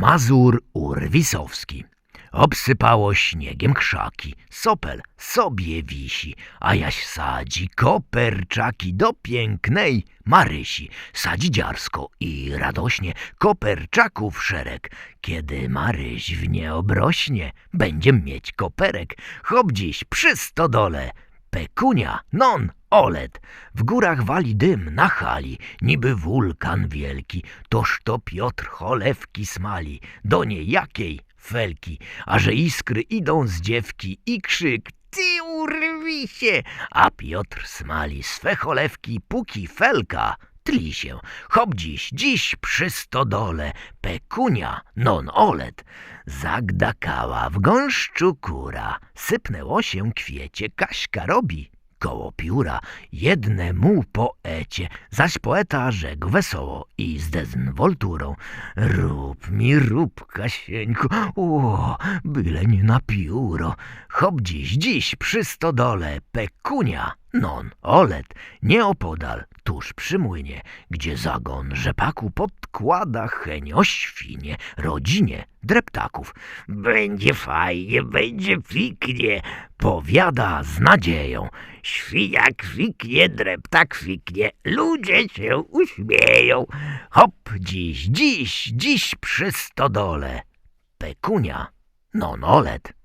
Mazur Urwisowski. Obsypało śniegiem krzaki, sopel sobie wisi, a jaś sadzi koperczaki do pięknej Marysi. Sadzi dziarsko i radośnie koperczaków szereg. Kiedy Maryś w nie obrośnie, będziem mieć koperek. Hop dziś przy stodole, Pekunia, non, olet. W górach wali dym na hali, niby wulkan wielki. Toż to Piotr cholewki smali, do niej jakiej felki. A że iskry idą z dziewki i krzyk ty urwi się, a Piotr smali swe cholewki, póki felka tli się. Hop dziś, dziś przy stodole, pekunia, non olet. Zagdakała w gąszczu kura, sypnęło się kwiecie, Kaśka robi koło pióra, jednemu poecie, zaś poeta rzekł wesoło i z dezynwolturą. Rób mi, rób, Kasieńku, o, byle nie na pióro. Hop dziś, dziś przy stodole, pekunia, non, olet, nieopodal, tuż przy młynie, gdzie zagon rzepaku podkłada henio świnie, rodzinie dreptaków. Będzie fajnie, będzie piknie, powiada z nadzieją. Świnia kwiknie, dreptak kwiknie, ludzie się uśmieją. Hop, dziś, dziś, dziś przy stodole, pekunia, non olet.